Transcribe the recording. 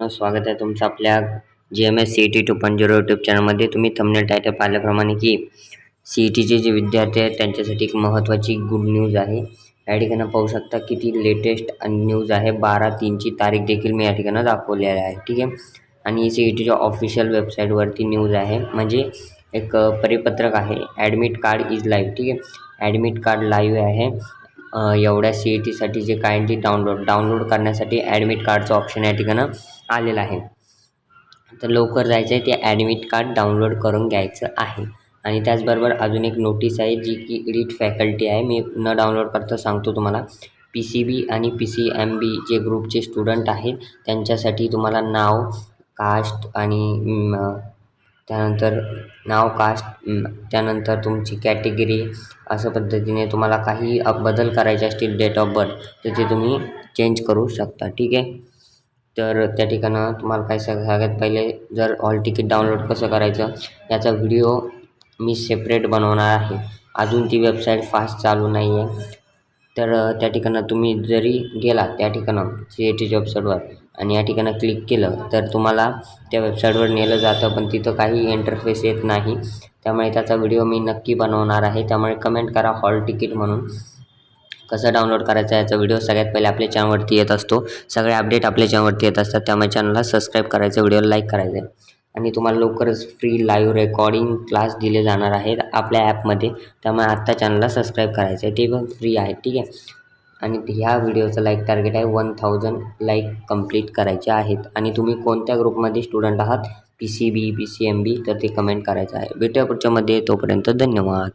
स्वागत आहे तुमचं आपल्या G M S C E T two point zero YouTube चॅनलमध्ये तुम्ही थंबनेल टायटल पाहिल्याप्रमाणे की सी ई टीचे जे विद्यार्थी आहेत त्यांच्यासाठी एक महत्त्वाची गुड न्यूज आहे. या ठिकाणी पाहू शकता किती लेटेस्ट न्यूज आहे. बारा तीनची तारीख देखील मी या ठिकाणी दाखवलेली आहे. ठीक आहे? आणि सी ई टीच्या ऑफिशियल वेबसाईटवरती न्यूज आहे. म्हणजे एक परिपत्रक आहे. ॲडमिट कार्ड इज लाईव्ह ठीक आहे? ॲडमिट कार्ड लाईव्ह आहे. एवढ्या सी ई टीसाठी जे काइंडली डाउनलोड डाउनलोड करण्यासाठी ॲडमिट कार्डचं ऑप्शन या ठिकाणं आलेलं आहे. तर लवकर जायचं आहे ते ॲडमिट कार्ड डाउनलोड करून घ्यायचं आहे. आणि त्याचबरोबर अजून एक नोटीस आहे जी की रीट फॅकल्टी आहे. मी न डाउनलोड करता सांगतो तुम्हाला. पी सी बी आणि P C M B J ग्रुपचे स्टुडंट आहेत त्यांच्यासाठी तुम्हाला नाव कास्ट आणि त्यानंतर नाव कास्ट त्यानंतर तुमची कॅटेगरी असं पद्धतीने तुम्हाला काही बदल करायचे असतील डेट ऑफ बर्थ तर ते तुम्ही चेंज करू शकता ठीक आहे? तर त्या ठिकाणं तुम्हाला काय सगळ्यात पहिले जर हॉल तिकीट डाउनलोड कसं करायचं याचा व्हिडिओ मी सेपरेट बनवणार आहे. अजून ती वेबसाईट फास्ट चालू नाही आहे तर त्या ठिकाणं तुम्ही जरी गेला त्या ठिकाणं सी ए टीच्या वेबसाईटवर आणि या ठिकाणं क्लिक केलं तर तुम्हाला त्या वेबसाईटवर नेलं जातं पण तिथं काही इंटरफेस येत नाही. त्यामुळे त्याचा व्हिडिओ मी नक्की बनवणार आहे. त्यामुळे कमेंट करा हॉल तिकीट म्हणून. कसं डाउनलोड करायचा याचा व्हिडिओ सगळ्यात पहिले आपल्या चॅनलवरती येत असतो. सगळे अपडेट आपल्या चॅनलवरती येत असतात. त्यामुळे चॅनलला सबस्क्राईब करायचं व्हिडिओला लाईक करायचं. आहे आणि तुम्हाला लवकरच फ्री लाईव्ह रेकॉर्डिंग क्लास दिले जाणार आहेत आपल्या ॲपमध्ये त्यामुळे आत्ता चॅनलला सबस्क्राईब करायचं आहे. ते पण फ्री आहे. ठीक आहे? आणि ह्या व्हिडिओचं लाईक टार्गेट आहे वन थाउजंड लाईक कंप्लीट करायचे आहेत. आणि तुम्ही कोणत्या ग्रुपमध्ये स्टुडंट आहात? P C B P C M B तर ते कमेंट करायचं आहे. भेटूया पुढच्यामध्ये तोपर्यंत धन्यवाद.